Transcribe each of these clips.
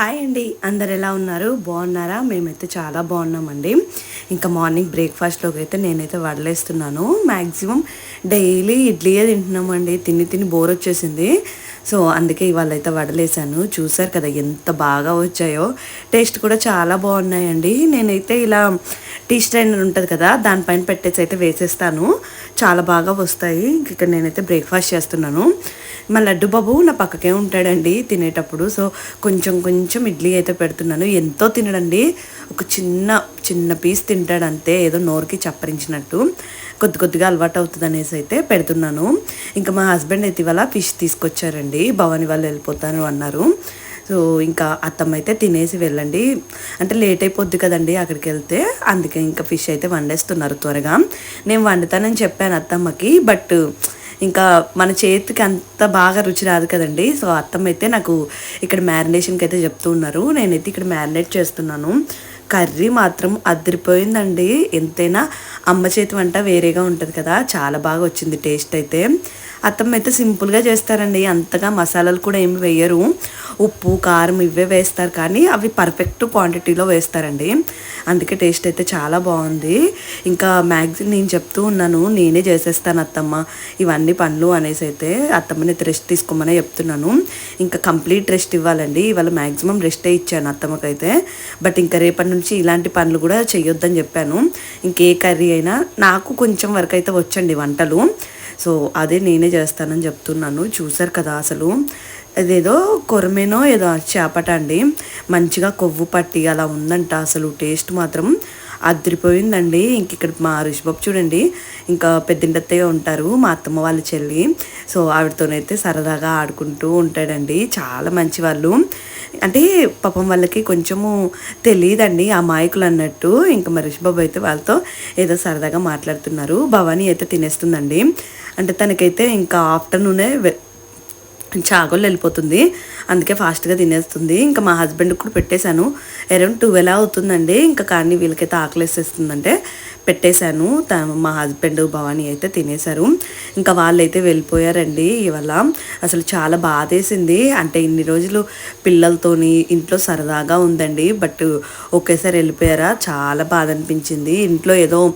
Hi అండి. అందరు ఎలా ఉన్నారు? బాగున్నారా? మేమైతే చాలా బాగున్నామండి. ఇంకా మార్నింగ్ బ్రేక్ఫాస్ట్లోకి అయితే నేనైతే వడలేస్తున్నాను. Maximum daily ఇడ్లీయే తింటున్నామండి. తిని తిని బోర్ వచ్చేసింది. సో అందుకే ఇవాళ అయితే వడలేసాను. చూసారు కదా ఎంత బాగా వచ్చాయో. టేస్ట్ కూడా చాలా బాగున్నాయండి. నేనైతే ఇలా టీ స్ట్రైనర్ ఉంటుంది కదా దానిపైన పెట్టేసి అయితే వేసేస్తాను. చాలా బాగా వస్తాయి. ఇక్కడ నేనైతే బ్రేక్ఫాస్ట్ చేస్తున్నాను. మా లడ్డు బాబు నా పక్కకే ఉంటాడండి తినేటప్పుడు. సో కొంచెం కొంచెం ఇడ్లీ అయితే పెడుతున్నాను. ఎంతో తినడండి. ఒక చిన్న చిన్న పీస్ తింటాడు అంతే. ఏదో నోరుకి చప్పరించినట్టు. కొద్ది కొద్దిగా అలవాటు అవుతుంది అనేసి అయితే పెడుతున్నాను. ఇంకా మా హస్బెండ్ అయితే ఇవాళ ఫిష్ తీసుకొచ్చారండి. భవాని వాళ్ళు వెళ్ళిపోతాను అన్నారు. సో ఇంకా అత్తమ్మ అయితే తినేసి వెళ్ళండి. అంటే లేట్ అయిపోద్ది కదండి అక్కడికి వెళ్తే. అందుకే ఇంకా ఫిష్ అయితే వండేస్తున్నారు త్వరగా. నేను వండుతానని చెప్పాను అత్తమ్మకి. బట్ ఇంకా మన చేతికి అంత బాగా రుచి రాదు కదండి. సో అత్తమ్మ అయితే నాకు ఇక్కడ మ్యారినేషన్కి అయితే చెప్తూ ఉన్నారు. నేనైతే ఇక్కడ మ్యారినేట్ చేస్తున్నాను. కర్రీ మాత్రం అదిరిపోయిందండి. ఎంతైనా అమ్మ చేతి వంట వేరేగా ఉంటుంది కదా చాలా బాగా వచ్చింది టేస్ట్ అయితే. అత్తమ్మ అయితే సింపుల్గా చేస్తారండి అంతగా మసాలాలు కూడా ఏమి వేయరు. ఉప్పు కారం ఇవే వేస్తారు కానీ అవి పర్ఫెక్ట్ క్వాంటిటీలో వేస్తారండి. అందుకే టేస్ట్ అయితే చాలా బాగుంది. ఇంకా మ్యాక్సిమం నేను చెప్తూ ఉన్నాను నేనే చేసేస్తాను అత్తమ్మ. ఇవన్నీ పనులు అనేసి అయితే అత్తమ్మని అయితే రెస్ట్ తీసుకోమని చెప్తున్నాను. ఇంకా కంప్లీట్ రెస్ట్ ఇవ్వాలండి ఇవాళ మ్యాక్సిమం రెస్టే ఇచ్చాను అత్తమ్మకైతే. బట్ ఇంకా రేపటి నుంచి ఇలాంటి పనులు కూడా చేయొద్దని చెప్పాను. ఇంకే కర్రీ అయినా నాకు కొంచెం వరకు అయితే వచ్చండి వంటలు. సో అదే నేనే చేస్తానని చెప్తున్నాను. చూసారు కదా అసలు. అదేదో కొరమేనో ఏదో చేపట అండి. మంచిగా కొవ్వు పట్టి అలా ఉందంట అసలు. టేస్ట్ మాత్రం అదిరిపోయిందండి. ఇంక ఇక్కడ మా రిషిబాబు చూడండి. ఇంకా పెద్దింటత్తయ్య ఉంటారు. మా అత్తమ్మ వాళ్ళ చెల్లి. సో ఆవిడతోనైతే సరదాగా ఆడుకుంటూ ఉంటాడండి. చాలా మంచి వాళ్ళు అంటే పాపం వాళ్ళకి కొంచెము తెలియదండి ఆ మాయకులు అన్నట్టు. ఇంకా మా రిషిబాబు అయితే వాళ్ళతో ఏదో సరదాగా మాట్లాడుతున్నారు. భవానీ అయితే తినేస్తుందండి. అంటే తనకైతే ఇంకా ఆఫ్టర్నూనే చాగోళ్ళు వెళ్ళిపోతుంది. అందుకే ఫాస్ట్గా తినేస్తుంది. ఇంకా మా హస్బెండ్కి కూడా పెట్టేశాను. అరౌండ్ ట్వెల్వ్ అవుతుందండి. ఇంకా కానీ వీళ్ళకైతే ఆకలేసేస్తుందంటే పెట్టేశాను. త- మా హస్బెండ్ భవానీ అయితే తినేశారు. ఇంకా వాళ్ళైతే వెళ్ళిపోయారండి ఇవాళ. అసలు చాలా బాధేసింది. అంటే ఇన్ని రోజులు పిల్లలతోని ఇంట్లో సరదాగా ఉందండి. బట్ ఒకేసారి వెళ్ళిపోయారా? చాలా బాధ అనిపించింది. ఇంట్లో ఏదో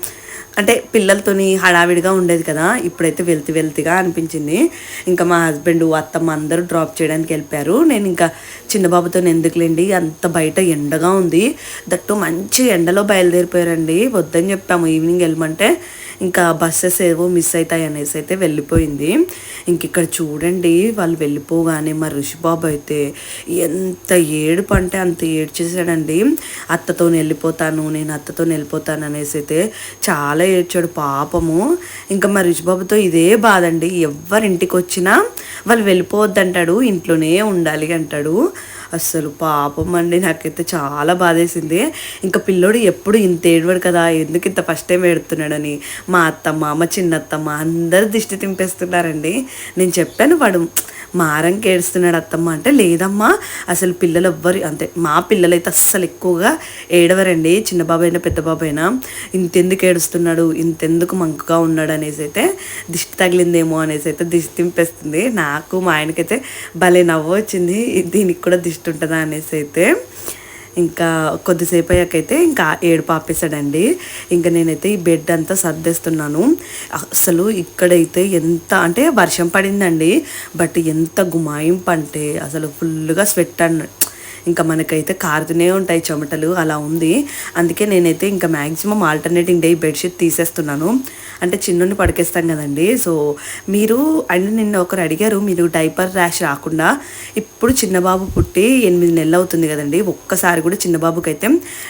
అంటే పిల్లలతోని హడావిడిగా ఉండేది కదా ఇప్పుడైతే వెళ్తి వెళ్తిగా అనిపించింది. ఇంకా మా హస్బెండ్ అత్తమ్మ అందరూ డ్రాప్ చేయడానికి వెళ్ళిపోయారు. నేను ఇంకా చిన్న బాబుతో ఎందుకులేండి అంత బయట ఎండగా ఉంది. దట్టు మంచి ఎండలో బయలుదేరిపోయారండి. వద్దని చెప్పాము ఈవినింగ్ వెళ్ళమంటే ఇంకా బస్సెస్ ఏవో మిస్ అవుతాయి అనేసి అయితే వెళ్ళిపోయింది. ఇంక ఇక్కడ చూడండి వాళ్ళు వెళ్ళిపోగానే మా ఋషిబాబు అయితే ఎంత ఏడుపు అంటే అంత ఏడ్చేసాడండి అత్తతో వెళ్ళిపోతాను నేను అత్తతో వెళ్ళిపోతాను అనేసి అయితే చాలా ఏడ్చాడు పాపము. ఇంకా మా ఋషిబాబుతో ఇదే బాధ అండి ఎవరింటికి వచ్చినా వాళ్ళు వెళ్ళిపోవద్దంటాడు ఇంట్లోనే ఉండాలి అంటాడు. అస్సలు పాపం అండి. నాకైతే చాలా బాధేసింది. ఇంకా పిల్లోడు ఎప్పుడు ఇంత ఏడవాడు కదా ఎందుకు ఇంత ఫస్ట్ టైం ఏడుతున్నాడని. మా అత్తమ్మ మా చిన్నత్తమ్మ అందరు దిష్టి తింపేస్తున్నారండి. నేను చెప్పాను వాడు మారంకి ఏడుస్తున్నాడు అత్తమ్మ. అంటే లేదమ్మా అసలు పిల్లలు ఎవ్వరు అంతే. మా పిల్లలైతే అస్సలు ఎక్కువగా ఏడవరండి. చిన్న బాబు అయినా పెద్ద బాబు అయినా ఇంతెందుకు ఏడుస్తున్నాడు? ఇంతెందుకు మంకుగా ఉన్నాడు అనేసి అయితే దిష్టి తగిలిందేమో అనేసి అయితే దిష్టి తింపేస్తుంది. నాకు మా ఆయనకైతే భలే నవ్వు వచ్చింది దీనికి కూడా దిష్టి ఉంటుందా అనేసి అయితే ఇంకా కొద్దిసేపు అయ్యాకైతే ఇంకా ఏడు పాపేశాడండి ఇంకా నేనైతే ఈ బెడ్ అంతా సర్దేస్తున్నాను. అసలు ఇక్కడైతే ఎంత అంటే వర్షం పడిందండి. బట్ ఎంత గుమాయింపు అంటే అసలు ఫుల్గా స్వెట్ అన్న ఇంకా మనకైతే కారుతూనే ఉంటాయి చెమటలు అలా ఉంది. అందుకే నేనైతే ఇంకా మ్యాక్సిమం ఆల్టర్నేటింగ్ డే బెడ్షీట్ తీసేస్తున్నాను. అంటే చిన్నుని పడికేస్తాం కదండి. సో మీరు అండ్ నిన్న ఒకరు అడిగారు మీరు డైపర్ ర్యాష్ రాకుండా ఇప్పుడు చిన్నబాబు పుట్టి ఎనిమిది నెలలు అవుతుంది కదండి. ఒక్కసారి కూడా చిన్నబాబుకి అయితే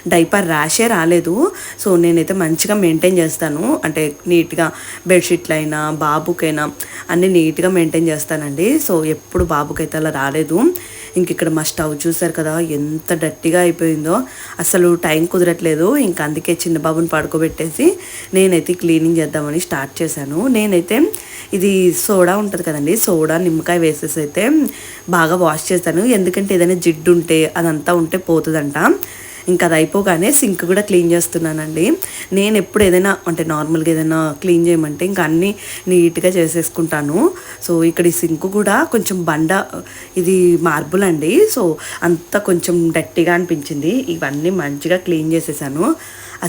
డైపర్ ర్యాషే రాలేదు. సో నేనైతే మంచిగా మెయింటైన్ చేస్తాను. అంటే నీట్గా బెడ్షీట్లు అయినా బాబుకైనా అన్నీ నీట్గా మెయింటైన్ చేస్తానండి. సో ఎప్పుడు బాబుకైతే అలా రాలేదు. ఇంక ఇక్కడ మా స్టవ్ చూసారు కదా ఎంత డట్టిగా అయిపోయిందో. అసలు టైం కుదరట్లేదు ఇంక అందుకే చిన్న బాబుని పడుకోబెట్టేసి నేనైతే క్లీనింగ్ చేద్దామని స్టార్ట్ చేశాను. నేనైతే ఇది సోడా ఉంటుంది కదండి సోడా నిమ్మకాయ వేసేసి అయితే బాగా వాష్ చేస్తాను. ఎందుకంటే ఏదైనా జిడ్డు ఉంటే అదంతా ఉంటే పోతుందంట. ఇంకా అది అయిపోగానే సింక్ కూడా క్లీన్ చేస్తున్నానండి. నేను ఎప్పుడు ఏదైనా అంటే నార్మల్గా ఏదైనా క్లీన్ చేయమంటే ఇంకా అన్నీ నీట్గా చేసేసుకుంటాను. సో ఇక్కడ ఈ సింక్ కూడా కొంచెం బండ ఇది మార్బుల్ అండి. సో అంతా కొంచెం డట్టిగా అనిపించింది. ఇవన్నీ మంచిగా క్లీన్ చేసేసాను.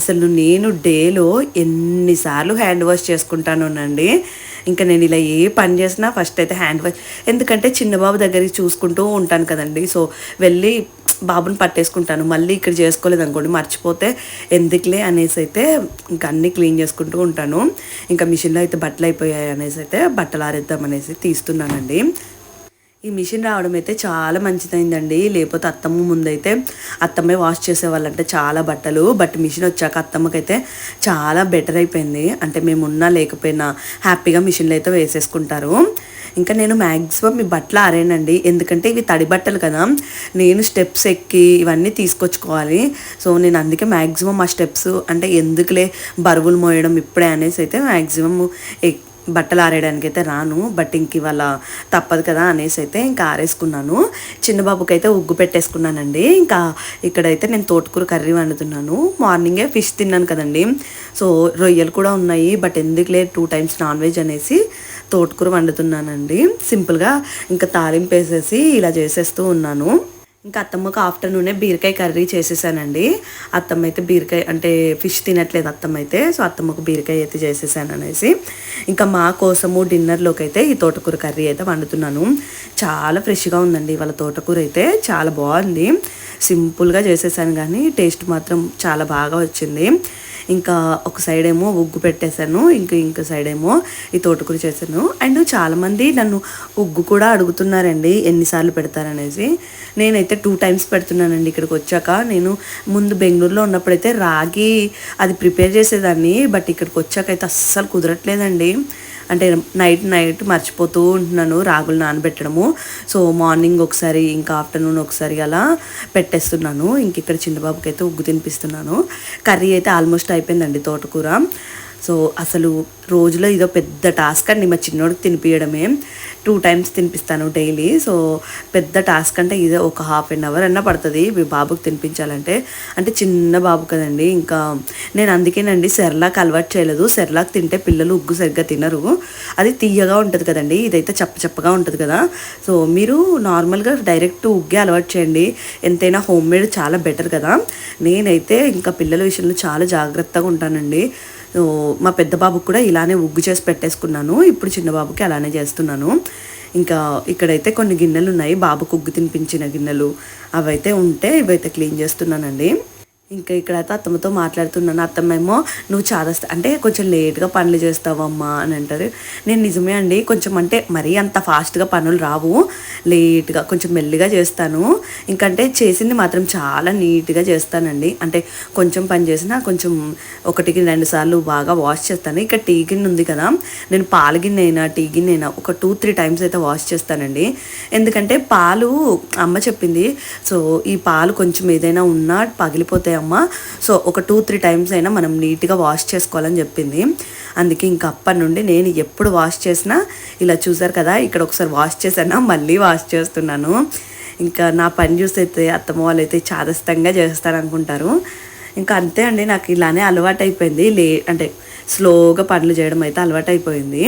అసలు నేను డేలో ఎన్నిసార్లు హ్యాండ్ వాష్ చేసుకుంటానునండి. ఇంకా నేను ఇలా ఏ పని చేసినా ఫస్ట్ అయితే హ్యాండ్ వాష్ ఎందుకంటే చిన్నబాబు దగ్గరికి చూసుకుంటూ ఉంటాను కదండి. సో వెళ్ళి బాబుని పట్టేసుకుంటాను. మళ్ళీ ఇక్కడ చేసుకోలేదు అనుకోండి మర్చిపోతే ఎందుకులే అనేసి అయితే ఇంకా అన్నీ క్లీన్ చేసుకుంటూ ఉంటాను. ఇంకా మిషన్లో అయితే బట్టలు అయిపోయాయి అనేసి అయితే బట్టలు ఆరేద్దాం అనేసి తీస్తున్నానండి. ఈ మిషన్ రావడం అయితే చాలా మంచిదైందండి. లేకపోతే అత్తమ్మ ముందైతే అత్తమ్మే వాష్ చేసేవాళ్ళంటే చాలా బట్టలు. బట్ మిషన్ వచ్చాక అత్తమ్మకైతే చాలా బెటర్ అయిపోయింది. అంటే మేమున్నా లేకపోయినా హ్యాపీగా మిషన్లో అయితే వేసేసుకుంటారు. ఇంకా నేను మ్యాక్సిమం ఈ బట్టలు ఆరేనండి. ఎందుకంటే ఇవి తడి బట్టలు కదా. నేను స్టెప్స్ ఎక్కి ఇవన్నీ తీసుకొచ్చుకోవాలి. సో నేను అందుకే మ్యాక్సిమం ఆ స్టెప్స్ అంటే ఎందుకులే బరువులు మోయడం ఇప్పుడే అనేసి అయితే మ్యాక్సిమం బట్టలు ఆరేయడానికి అయితే రాను. బట్ ఇంక ఇవాళ తప్పదు కదా అనేసి అయితే ఇంకా ఆరేసుకున్నాను. చిన్న బాబుకి అయితే ఉగ్గు పెట్టేసుకున్నానండి. ఇంకా ఇక్కడైతే నేను తోటకూర కర్రీ వండుతున్నాను. మార్నింగే ఫిష్ తిన్నాను కదండి. సో రొయ్యలు కూడా ఉన్నాయి. బట్ ఎందుకులే టూ టైమ్స్ నాన్ వెజ్ అనేసి తోటకూర వండుతున్నానండి. సింపుల్గా ఇంకా తాలింపు వేసేసి ఇలా చేసేస్తూ ఉన్నాను. ఇంకా అత్తమ్మకు ఆఫ్టర్నూనే బీరకాయ కర్రీ చేసేసానండి. అత్తమ్మ అయితే బీరకాయ అంటే ఫిష్ తినట్లేదు అత్తమ్మ అయితే సో అత్తమ్మకు బీరకాయ అయితే చేసేసాను అనేసి. ఇంకా మా కోసము డిన్నర్లోకి అయితే ఈ తోటకూర కర్రీ అయితే వండుతున్నాను. చాలా ఫ్రెష్గా ఉందండి ఇవాళ తోటకూర అయితే చాలా బాగుంది. సింపుల్గా చేసేసాను కానీ టేస్ట్ మాత్రం చాలా బాగా వచ్చింది. ఇంకా ఒక సైడ్ ఏమో ఉగ్గు పెట్టేశాను ఇంకా ఇంకో సైడ్ ఏమో ఈ తోటకూర చేశాను. అండ్ చాలామంది నన్ను ఉగ్గు కూడా అడుగుతున్నారండి ఎన్నిసార్లు పెడతారనేసి. నేనైతే టూ టైమ్స్ పెడుతున్నానండి ఇక్కడికి వచ్చాక. నేను ముందు బెంగళూరులో ఉన్నప్పుడైతే రాగి అది ప్రిపేర్ చేసేదాన్ని బట్ ఇక్కడికి వచ్చాక అయితే అస్సలు కుదరట్లేదండి. అంటే నైట్ నైట్ మర్చిపోతూ ఉంటున్నాను రాగులు నానబెట్టడము. సో మార్నింగ్ ఒకసారి ఇంకా ఆఫ్టర్నూన్ ఒకసారి అలా పెట్టేస్తున్నాను. ఇంక ఇక్కడ చిన్నబాబుకి అయితే ఉగ్గు తినిపిస్తున్నాను. కర్రీ అయితే ఆల్మోస్ట్ అయిపోయిందండి తోటకూర. సో అసలు రోజులో ఇదో పెద్ద టాస్క్ అండి. మా చిన్నోడికి తినిపించడమే టూ టైమ్స్ తినిపిస్తాను డైలీ. సో పెద్ద టాస్క్ అంటే ఇదే ఒక హాఫ్ అన్ అవర్ అన్న పడుతుంది. మీ బాబుకి తినిపించాలంటే. అంటే చిన్న బాబు కదండి. ఇంకా నేను అందుకేనండి సెర్లాక్ అలవాటు చేయలేదు. సెర్లాక్ తింటే పిల్లలు ఉగ్గు సరిగ్గా తినరు. అది తీయగా ఉంటుంది కదండి. ఇదైతే చప్ప చప్పగా ఉంటుంది కదా. సో మీరు నార్మల్గా డైరెక్ట్ ఉగ్గే అలవాటు చేయండి. ఎంతైనా హోమ్ మేడ్ చాలా బెటర్ కదా. నేనైతే ఇంకా పిల్లల విషయంలో చాలా జాగ్రత్తగా ఉంటానండి. మా పెద్ద బాబుకు కూడా ఇలానే ఉగ్గు చేసి పెట్టేసుకున్నాను. ఇప్పుడు చిన్న బాబుకి అలానే చేస్తున్నాను. ఇంకా ఇక్కడైతే కొన్ని గిన్నెలు ఉన్నాయి బాబుకు ఉగ్గు తినిపించిన గిన్నెలు అవైతే ఉంటే ఇవైతే క్లీన్ చేస్తున్నానండి. ఇంకా ఇక్కడైతే అత్తమ్మతో మాట్లాడుతున్నాను. అత్తమ్మేమో నువ్వు చాలా అంటే కొంచెం లేట్గా పనులు చేస్తావమ్మా అని అంటారు. నేను నిజమే అండి కొంచెం అంటే మరీ అంత ఫాస్ట్గా పనులు రావు. లేట్గా కొంచెం మెల్లిగా చేస్తాను. ఇంకంటే చేసింది మాత్రం చాలా నీట్గా చేస్తానండి. అంటే కొంచెం పని చేసినా కొంచెం ఒకటికి రెండు సార్లు బాగా వాష్ చేస్తాను. ఇక్కడ టీ గిన్నె ఉంది కదా నేను పాల గిన్నె అయినా టీ గిన్నె అయినా ఒక టూ త్రీ టైమ్స్ అయితే వాష్ చేస్తానండి. ఎందుకంటే పాలు అమ్మ చెప్పింది సో ఈ పాలు కొంచెం ఏదైనా ఉన్నా అమ్మ. సో ఒక టూ త్రీ టైమ్స్ అయినా మనం నీట్గా వాష్ చేసుకోవాలని చెప్పింది. అందుకే ఇంకా అప్పటి నుండి నేను ఎప్పుడు వాష్ చేసినా ఇలా చూసారు కదా ఇక్కడ ఒకసారి వాష్ చేశానా మళ్ళీ వాష్ చేస్తున్నాను. ఇంకా నా పని చూసి అయితే అత్తమ్మ వాళ్ళు అయితే చాదస్తంగా చేస్తారనుకుంటారు. ఇంకా అంతే అండి నాకు ఇలానే అలవాటు అయిపోయింది లే అంటే స్లోగా పనులు చేయడం అయితే అలవాటు అయిపోయింది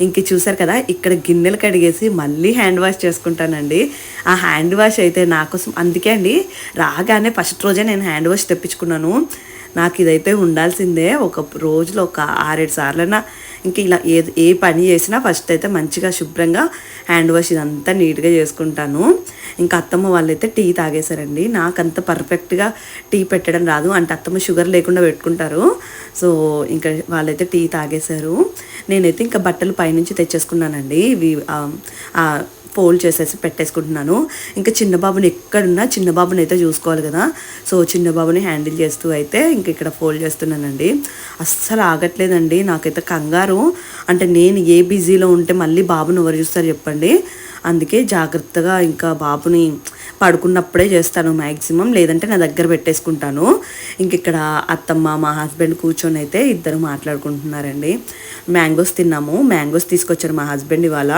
ఇంక చూసారు కదా ఇక్కడ గిన్నెలు కడిగేసి మళ్ళీ హ్యాండ్ వాష్ చేసుకుంటానండి. ఆ హ్యాండ్ వాష్ అయితే నా కోసం అందుకే అండి రాగానే ఫస్ట్ రోజే నేను హ్యాండ్ వాష్ తెప్పించుకున్నాను. నాకు ఇదైతే ఉండాల్సిందే. ఒక రోజులో ఒక ఆరేడు సార్లైనా ఇంక ఇలా ఏ ఏ పని చేసినా ఫస్ట్ అయితే మంచిగా శుభ్రంగా హ్యాండ్ వాష్ ఇదంతా నీట్గా చేసుకుంటాను. ఇంకా అత్తమ్మ వాళ్ళైతే టీ తాగేశారండి. నాకు అంత పర్ఫెక్ట్గా టీ పెట్టడం రాదు. అంటే అత్తమ్మ షుగర్ లేకుండా పెట్టుకుంటారు. సో ఇంకా వాళ్ళైతే టీ తాగేశారు. నేనైతే ఇంకా బట్టలు పైనుంచి తెచ్చేసుకున్నానండి. ఇవి ఫోల్డ్ చేసేసి పెట్టేసుకుంటున్నాను. ఇంకా చిన్న బాబుని ఎక్కడున్నా చిన్న బాబుని అయితే చూసుకోవాలి కదా. సో చిన్న బాబుని హ్యాండిల్ చేస్తూ అయితే ఇంక ఇక్కడ ఫోల్డ్ చేస్తున్నానండి. అస్సలు ఆగట్లేదండి. నాకైతే కంగారు. అంటే నేను ఏ బిజీలో ఉంటే మళ్ళీ బాబుని ఎవరు చూస్తారు చెప్పండి. అందుకే జాగ్రత్తగా ఇంకా బాబుని పడుకున్నప్పుడే చేస్తాను మ్యాక్సిమం లేదంటే నా దగ్గర పెట్టేసుకుంటాను. ఇంక ఇక్కడ అత్తమ్మ మా హస్బెండ్ కూర్చొని అయితే ఇద్దరు మాట్లాడుకుంటున్నారండి. మ్యాంగోస్ తిన్నాము. మ్యాంగోస్ తీసుకొచ్చారు మా హస్బెండ్ ఇవాళ.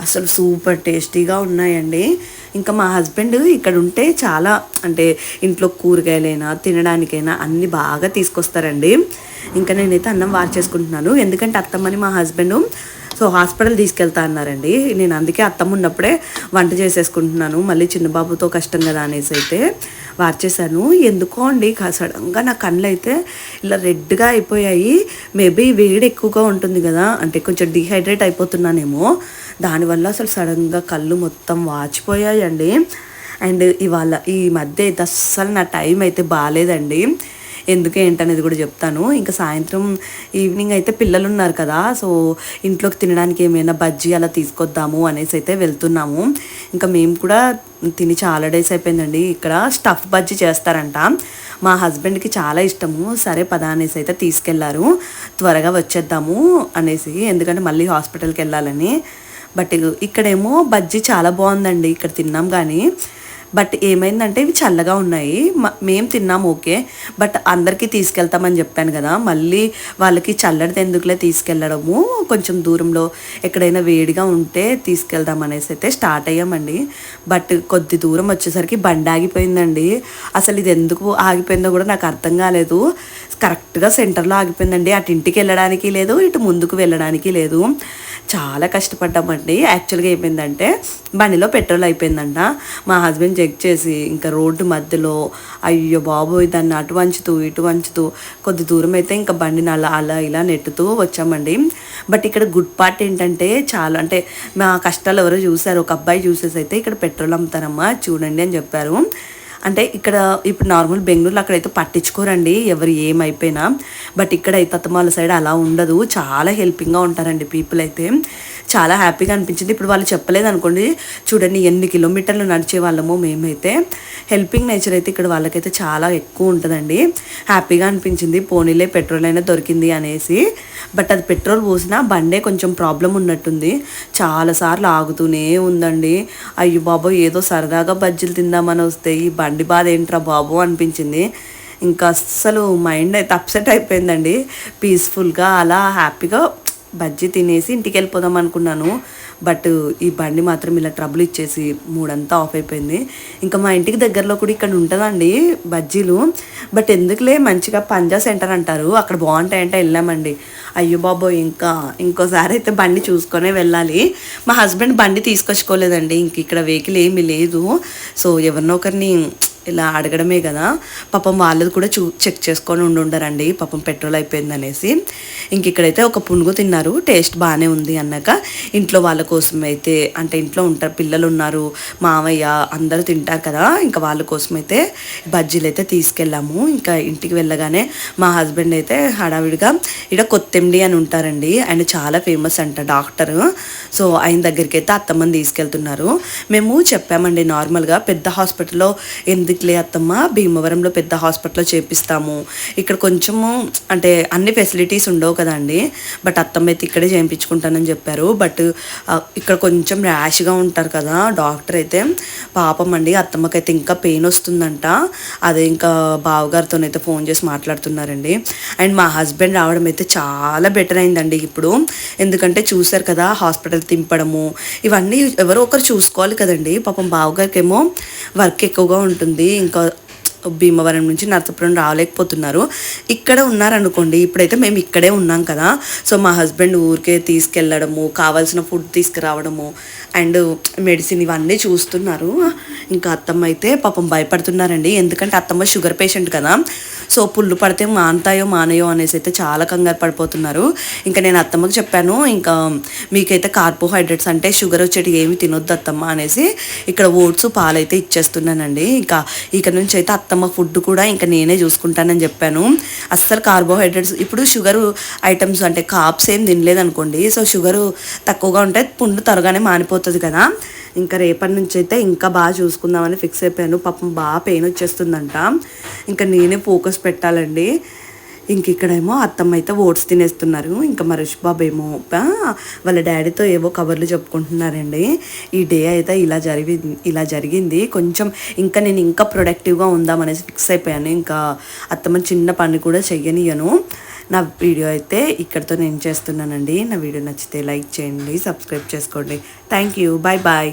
అసలు సూపర్ టేస్టీగా ఉన్నాయండి. ఇంకా మా హస్బెండ్ ఇక్కడ ఉంటే చాలా అంటే ఇంట్లో కూరగాయలైనా తినడానికైనా అన్నీ బాగా తీసుకొస్తారండి. ఇంకా నేనైతే అన్నం వారు చేసుకుంటున్నాను ఎందుకంటే అత్తమ్మని మా హస్బెండ్ సో హాస్పిటల్ తీసుకెళ్తా అన్నారండి. నేను అందుకే అత్తమ్మ ఉన్నప్పుడే వంట చేసేసుకుంటున్నాను. మళ్ళీ చిన్న బాబుతో కష్టం కదా అనేసి అయితే వార్చేశాను. ఎందుకో అండి సడన్గా నా కళ్ళు అయితే ఇలా రెడ్గా అయిపోయాయి. మేబీ వేడి ఎక్కువగా ఉంటుంది కదా అంటే కొంచెం డిహైడ్రేట్ అయిపోతున్నానేమో. దానివల్ల అసలు సడన్గా కళ్ళు మొత్తం వాచిపోయాయండి. అండ్ ఇవాళ ఈ మధ్య అయితే అస్సలు నా టైం అయితే బాగాలేదండి. ఎందుకు ఏంటనేది కూడా చెప్తాను. ఇంకా సాయంత్రం ఈవినింగ్ అయితే పిల్లలు ఉన్నారు కదా సో ఇంట్లోకి తినడానికి ఏమైనా బజ్జీ అలా తీసుకొద్దాము అనేసి అయితే వెళ్తున్నాము. ఇంకా మేము కూడా తిని చాలా డేస్ అయిపోయిందండి. ఇక్కడ స్టఫ్ బజ్జీ చేస్తారంట. మా హస్బెండ్కి చాలా ఇష్టము. సరే పదా అనేసి అయితే తీసుకెళ్ళారు. త్వరగా వచ్చేద్దాము అనేసి ఎందుకంటే మళ్ళీ హాస్పిటల్కి వెళ్ళాలని. బట్ ఇక్కడేమో బజ్జీ చాలా బాగుందండి. ఇక్కడ తిన్నాం కానీ బట్ ఏమైందంటే ఇవి చల్లగా ఉన్నాయి. మేము తిన్నాం ఓకే. బట్ అందరికీ తీసుకెళ్తామని చెప్పాను కదా. మళ్ళీ వాళ్ళకి చల్లడిది ఎందుకులే తీసుకెళ్ళడము కొంచెం దూరంలో ఎక్కడైనా వేడిగా ఉంటే తీసుకెళ్దాం అనేసి అయితే స్టార్ట్ అయ్యామండి. బట్ కొద్ది దూరం వచ్చేసరికి బండి ఆగిపోయిందండి. అసలు ఇది ఎందుకు ఆగిపోయిందో కూడా నాకు అర్థం కాలేదు. కరెక్ట్గా సెంటర్లో ఆగిపోయిందండి. అటు ఇంటికి వెళ్ళడానికి లేదు ఇటు ముందుకు వెళ్ళడానికి లేదు. చాలా కష్టపడ్డామండి. యాక్చువల్గా ఏమైందంటే బండిలో పెట్రోల్ అయిపోయిందంట. మా హస్బెండ్ చెక్ చేసి ఇంకా రోడ్డు మధ్యలో అయ్యో బాబోయ్ దాన్ని అటు వంచుతూ ఇటు వంచుతూ కొద్ది దూరం అయితే ఇంకా బండిని అలా అలా ఇలా నెట్టుతూ వచ్చామండి. బట్ ఇక్కడ గుడ్ పార్ట్ ఏంటంటే చాలా అంటే మా కష్టాలు ఎవరో చూసారు. ఒక అబ్బాయి చూసేసి అయితే ఇక్కడ పెట్రోల్ అమ్ముతారమ్మా చూడండి అని చెప్పారు. అంటే ఇక్కడ ఇప్పుడు నార్మల్ బెంగళూరులో అక్కడైతే పట్టించుకోరండి ఎవరు ఏమైపోయినా. బట్ ఇక్కడ అయితే అత్తమాల సైడ్ అలా ఉండదు. చాలా హెల్పింగ్గా ఉంటారండి పీపుల్ అయితే. చాలా హ్యాపీగా అనిపించింది. ఇప్పుడు వాళ్ళు చెప్పలేదు అనుకోండి చూడండి ఎన్ని కిలోమీటర్లు నడిచే వాళ్ళమో మేమైతే. హెల్పింగ్ నేచర్ అయితే ఇక్కడ వాళ్ళకైతే చాలా ఎక్కువ ఉంటుందండి. హ్యాపీగా అనిపించింది. పోనీలే పెట్రోల్ అయినా దొరికింది అనేసి. బట్ అది పెట్రోల్ పోసినా బండే కొంచెం ప్రాబ్లం ఉన్నట్టుంది. చాలాసార్లు ఆగుతూనే ఉందండి. అయ్యో బాబో ఏదో సరదాగా బజ్జీలు తిందామని వస్తే ఈ బండి బాధ ఏంట్రా బాబు అనిపించింది. ఇంకా అస్సలు మైండ్ అయితే అప్సెట్ అయిపోయిందండి. పీస్ఫుల్గా అలా హ్యాపీగా బజ్జీ తినేసి ఇంటికి వెళ్ళిపోదాం అనుకున్నాను. బట్ ఈ బండి మాత్రం ఇలా ట్రబుల్ ఇచ్చేసి మూడంతా ఆఫ్ అయిపోయింది. ఇంకా మా ఇంటికి దగ్గరలో కూడా ఇక్కడ ఉంటుందండి బజ్జీలు. బట్ ఎందుకులే మంచిగా పంజా సెంటర్ అంటారు. అక్కడ బాగుంటాయంటే వెళ్ళామండి. అయ్యో బాబో ఇంకా ఇంకోసారి అయితే బండి చూసుకొనే వెళ్ళాలి. మా హస్బెండ్ బండి తీసుకొచ్చుకోలేదండి. ఇంక ఇక్కడ వెహికల్ ఏమీ లేదు. సో ఎవరినో ఒకరిని ఇలా అడగడమే కదా. పాపం వాళ్ళది కూడా చూ చెక్ చేసుకొని ఉండి ఉండరండి. పాపం పెట్రోల్ అయిపోయింది అనేసి. ఇంక ఇక్కడైతే ఒక పునుగు తిన్నారు. టేస్ట్ బాగానే ఉంది అన్నాక. ఇంట్లో వాళ్ళ కోసం అయితే అంటే ఇంట్లో ఉంటారు పిల్లలు ఉన్నారు మావయ్య అందరూ తింటారు కదా. ఇంకా వాళ్ళ కోసం అయితే బజ్జీలు అయితే తీసుకెళ్ళాము. ఇంకా ఇంటికి వెళ్ళగానే మా హస్బెండ్ అయితే హడావిడిగా ఇక్కడ కొత్తెండి అని ఉంటారండి. ఆయన చాలా ఫేమస్ అంట డాక్టర్. సో ఆయన దగ్గరికి అయితే అత్తమ్మని తీసుకెళ్తున్నారు. మేము చెప్పామండి నార్మల్గా పెద్ద హాస్పిటల్లో ఎందుకు ఎందుకులే అత్తమ్మ భీమవరంలో పెద్ద హాస్పిటల్లో చేపిస్తాము. ఇక్కడ కొంచెము అంటే అన్ని ఫెసిలిటీస్ ఉండవు కదండి. బట్ అత్తమ్మ అయితే ఇక్కడే చేయించుకుంటానని చెప్పారు. బట్ ఇక్కడ కొంచెం ర్యాష్గా ఉంటారు కదా డాక్టర్ అయితే. పాపం అండి అత్తమ్మకైతే ఇంకా పెయిన్ వస్తుందంట. అదే ఇంకా బావగారితోనైతే ఫోన్ చేసి మాట్లాడుతున్నారండి. అండ్ మా హస్బెండ్ రావడం అయితే చాలా బెటర్ అయిందండి ఇప్పుడు. ఎందుకంటే చూశారు కదా హాస్పిటల్ తింపడము. ఇవన్నీ ఎవరో ఒకరు చూసుకోవాలి కదండి. పాపం బావగారికి ఏమో వర్క్ ఎక్కువగా ఉంటుంది. ఇంకా భీమవరం నుంచి నర్సపురం రాలేకపోతున్నారు. ఇక్కడ ఉన్నారనుకోండి ఇప్పుడైతే మేము ఇక్కడే ఉన్నాం కదా. సో మా హస్బెండ్ ఊరికే తీసుకెళ్ళడము కావాల్సిన ఫుడ్ తీసుకురావడము అండ్ మెడిసిన్ ఇవన్నీ చూస్తున్నారు. ఇంకా అత్తమ్మ అయితే పాపం భయపడుతున్నారండి. ఎందుకంటే అత్తమ్మ షుగర్ పేషెంట్ కదా. సో పుల్లు పడితే మానతాయో మానయో అనేసి అయితే చాలా కంగారు పడిపోతున్నారు. ఇంకా నేను అత్తమ్మకి చెప్పాను ఇంకా మీకైతే కార్బోహైడ్రేట్స్ అంటే షుగర్ వచ్చేటి ఏమి తినొద్దు అత్తమ్మ అనేసి ఇక్కడ ఓట్స్ పాలైతే ఇచ్చేస్తున్నానండి. ఇంకా ఇక నుంచి అయితే అత్తమ్మ ఫుడ్ కూడా ఇంకా నేనే చూసుకుంటానని చెప్పాను. అస్సలు కార్బోహైడ్రేట్స్ ఇప్పుడు షుగర్ ఐటమ్స్ అంటే కాప్స్ ఏం తినలేదనుకోండి సో షుగర్ తక్కువగా ఉంటే పుండు త్వరగానే మానిపోతుంది కదా. ఇంకా రేపటి నుంచి అయితే ఇంకా బాగా చూసుకుందామని ఫిక్స్ అయిపోయాను. పాపం బాగా పెయిన్ వచ్చేస్తుందంట. ఇంకా నేనే ఫోకస్ పెట్టాలండి. ఇంక ఇక్కడేమో అత్తమ్మ అయితే ఓట్స్ తినేస్తున్నారు. ఇంకా మా బాబు ఏమో వాళ్ళ డాడీతో ఏవో కబర్లు చెప్పుకుంటున్నారండి. ఈ డే అయితే ఇలా జరిగి ఇలా జరిగింది. కొంచెం ఇంకా నేను ఇంకా ప్రొడక్టివ్గా ఉందామనేసి ఫిక్స్ అయిపోయాను. ఇంకా అత్తమ్మ చిన్న పని కూడా చెయ్యనియను. నా వీడియో అయితే ఇక్కడితో నేను చేస్తున్నానండి. నా వీడియో నచ్చితే లైక్ చేయండి సబ్స్క్రైబ్ చేసుకోండి. Thank you. Bye bye